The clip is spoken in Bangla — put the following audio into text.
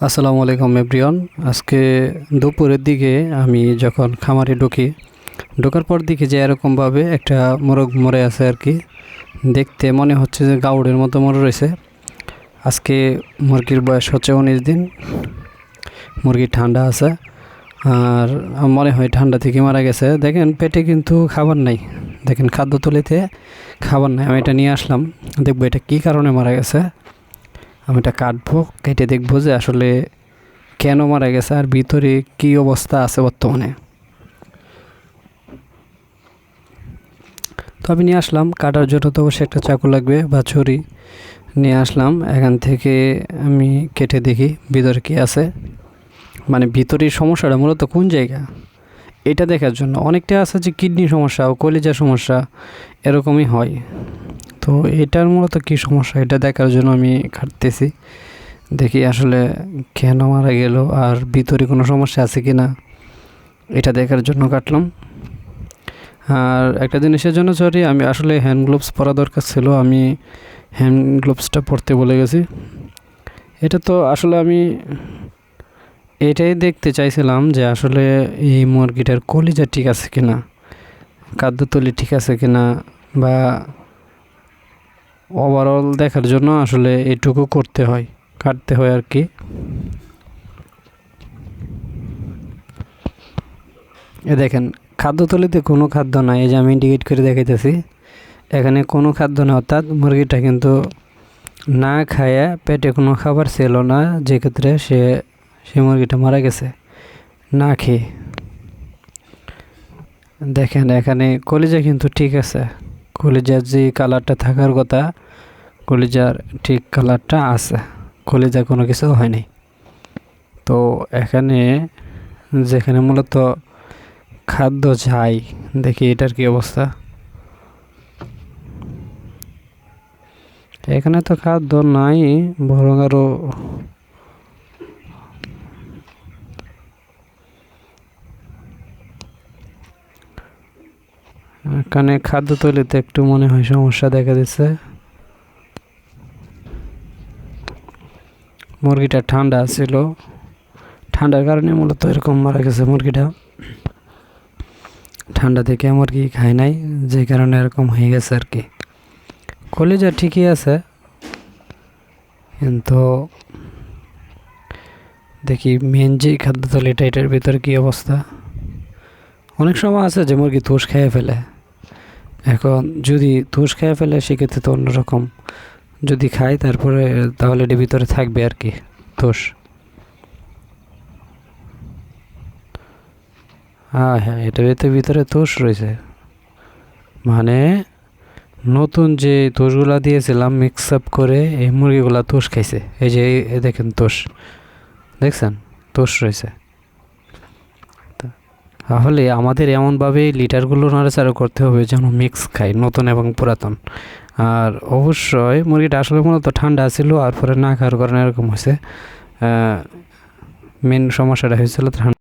আসসালামু আলাইকুম এভরিওয়ান। আজকে দুপুরের দিকে আমি যখন খামারে ঢুকি, ঢোকার পর দেখি যে এরকমভাবে একটা মোরগ মরে আছে আর কি। দেখতে মনে হচ্ছে যে গাউডের মতো মরে রয়েছে। আজকে মুরগির বয়স হচ্ছে উনিশ দিন, মুরগি ঠান্ডা আছে, আর মনে হয় ঠান্ডা থেকে মারা গেছে। দেখেন, পেটে কিন্তু খাবার নাই। দেখেন, খাদ্য তুলিতে খাবার নাই। আমি এটা নিয়ে আসলাম, দেখব এটা কী কারণে মারা গেছে। আমি এটা কাটবো, কেটে দেখব যে আসলে কেন মারা গেছে আর ভিতরে কী অবস্থা আছে বর্তমানে। তো আমি নিয়ে আসলাম, কাটার জন্য তো অবশ্যই একটা চাকু লাগবে বা ছুরি নিয়ে আসলাম। এখান থেকে আমি কেটে দেখি ভিতরে কী আছে। মানে ভিতরের সমস্যাটা মূলত কোন জায়গা? এটা দেখার জন্য। অনেকটা আছে যে কিডনি সমস্যা, ও কলিজার সমস্যা, এরকমই হয়। তো এটার মূলত কী সমস্যা? এটা দেখার জন্য আমি খাটতেছি। দেখি আসলে কেন মারা গেল আর ভিতরে কোনো সমস্যা আছে কি না এটা দেখার জন্য কাটলাম। আর একটা জিনিসের জন্য সরি আমি আসলে হ্যান্ড গ্লোভস পরা দরকার ছিল। আমি হ্যান্ড গ্লোভসটা পরতে বলে গেছি। এটা তো আসলে আমি এটাই দেখতে চাইছিলাম যে আসলে এই মুরগিটার কলিজা ঠিক আছে কি না খাদ্যতলি ঠিক আছে কি না বা ওভারঅল দেখার জন্য আসলে এটুকু করতে হয়, কাটতে হয় আর কি। এ দেখেন, খাদ্যতলিতে কোনো খাদ্য নাই, এই যে আমি ইন্ডিকেট করে দেখাইতেছি। এখানে কোনো খাদ্য না অর্থাৎ মুরগিটা কিন্তু না খায় পেটে কোনো খাবার ছিল না যে ক্ষেত্রে সে সে মুরগিটা মারা গেছে, না খেয়ে। দেখেন, এখানে কলিজা কিন্তু ঠিক আছে। কলিজার যে কালারটা থাকার কথা, কলিজার ঠিক কালারটা আছে। কলিজা কোনো কিছু হয়নি। তো এখানে যেখানে মূলত খাদ্য চাই, দেখি এটার কি অবস্থা। এখানে তো খাদ্য নাই, বরং আরও এখানে খাদ্য তৈরিতে একটু মনে হয় সমস্যা দেখা দিচ্ছে। মুরগিটা ঠান্ডা ছিল। ঠান্ডার কারণে মূলত এরকম মারা গেছে মুরগিটা। ঠান্ডা থেকে মুরগি খায় নাই, যে কারণে এরকম হয়ে গেছে আর কি। কলিজা ঠিকই আছে, কিন্তু দেখি মেন যে খাদ্য তালিটা এটার ভিতরে কী অবস্থা? অনেক সময় আছে যে মুরগি তুষ খেয়ে ফেলে। এখন যদি তুষ খেয়ে ফেলে, সেক্ষেত্রে তো অন্যরকম। যদি খাই, তারপরে তাহলে এটার ভিতরে থাকবে আর কি তুষ হ্যাঁ হ্যাঁ এটা ভিতরে ভিতরে তুষ রয়েছে। মানে নতুন যে তোষগুলা দিয়েছিলাম মিক্স আপ করে এই মুরগিগুলা তোষ খাইছে। এই যে দেখেন তোষ দেখছেন? তোষ রয়েছে। তাহলে আমাদের এমনভাবে লিটারগুলো নাড়াচাড়া করতে হবে যেন মিক্স খাই নতুন এবং পুরাতন। আর অবশ্যই মুরগিটা আসলে মূলত ঠান্ডা ছিল, আর পরে না খাওয়ার কারণে এরকম হয়েছে। মেন সমস্যাটা হয়েছিল ঠান্ডা।